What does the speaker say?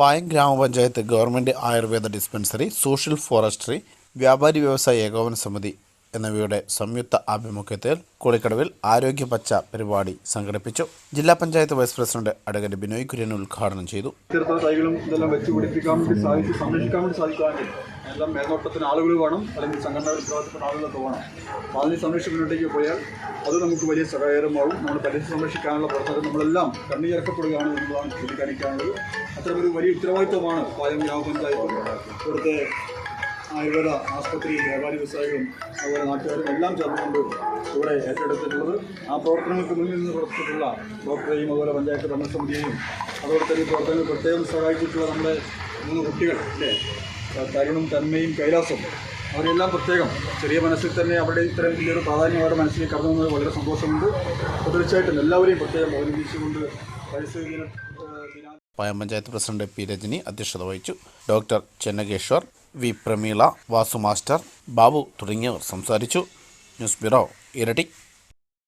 പായം ഗ്രാമപഞ്ചായത്ത് government ayurveda dispensary social forestry വ്യാപാരി വ്യവസായ ഏകോപന സമിതി. എന്നിവയുടെ സംയുക്ത ആഭിമുഖ്യത്തിൽ കോളിക്കടവിൽ ആരോഗ്യ പച്ച പരിപാടി സംഘടിപ്പിച്ചു. ജില്ലാ panchayat vice president advocate Binoy Kurian ഉദ്ഘാടനം ചെയ്തു. തൈകളും ഇതെല്ലാം വെച്ച് സാധിച്ച് സംരക്ഷിക്കാൻ വേണ്ടി സാധിക്കുവാണെങ്കിൽ എല്ലാം മേൽനോട്ടത്തിന് ആളുകൾ വേണം അല്ലെങ്കിൽ സംഘടനകൾ ഉത്തരവാദിത്തപ്പെട്ട ആളുകളൊക്കെ വേണം. അപ്പോൾ അതിനെ സംരക്ഷിക്കുന്നതിലേക്ക് പോയാൽ അത് നമുക്ക് വലിയ സഹായകരമാവും നമ്മുടെ പരിസ്ഥിതി സംരക്ഷിക്കാനുള്ള പ്രവർത്തനം നമ്മളെല്ലാം കണ്ണീരക്കപ്പെടുകയാണ് എന്നുള്ളതാണ് ചൂണ്ടിക്കാണിക്കാനുള്ളത്. അത്തരമൊരു വലിയ ഉത്തരവാദിത്വമാണ് പായം ഗ്രാമപഞ്ചായത്ത്. ഇവിടുത്തെ ആയുർവേദ ആസ്പത്രി വ്യാപാരി വ്യവസായികളും അതുപോലെ നാട്ടുകാരും എല്ലാം ചേർന്നുകൊണ്ട് ഇവിടെ ഏറ്റെടുത്തിട്ടുള്ളത്. ആ പ്രവർത്തനങ്ങൾക്ക് മുന്നിൽ നിന്ന് പ്രവർത്തിച്ചിട്ടുള്ള ഡോക്ടറെയും അതുപോലെ പഞ്ചായത്ത് ഭരണസമിതിയെയും അതുപോലെ തന്നെ പ്രവർത്തനങ്ങൾ പ്രത്യേകം സഹായിച്ചിട്ടുള്ള നമ്മുടെ മൂന്ന് കുട്ടികൾ അല്ലേ? തരുണും തന്മയും കൈലാസും. അവരെല്ലാം പ്രത്യേകം ചെറിയ മനസ്സിൽ തന്നെ അവരുടെ ഇത്തരം വലിയൊരു പ്രാധാന്യം അവരുടെ മനസ്സിൽ കടന്നുവന്നത് വളരെ സന്തോഷമുണ്ട്. തീർച്ചയായിട്ടും എല്ലാവരെയും പ്രത്യേകം അഭിനന്ദിച്ചുകൊണ്ട് പരിസ്ഥിതി പഞ്ചായത്ത് പ്രസിഡന്റ് പി രജനി അധ്യക്ഷത വഹിച്ചു. Doctor Chennakeshwar V Prameela Vasu master Babu തുടങ്ങിയവർ സംസാരിച്ചു. ന്യൂസ് ബ്യൂറോ ഇരട്ടി.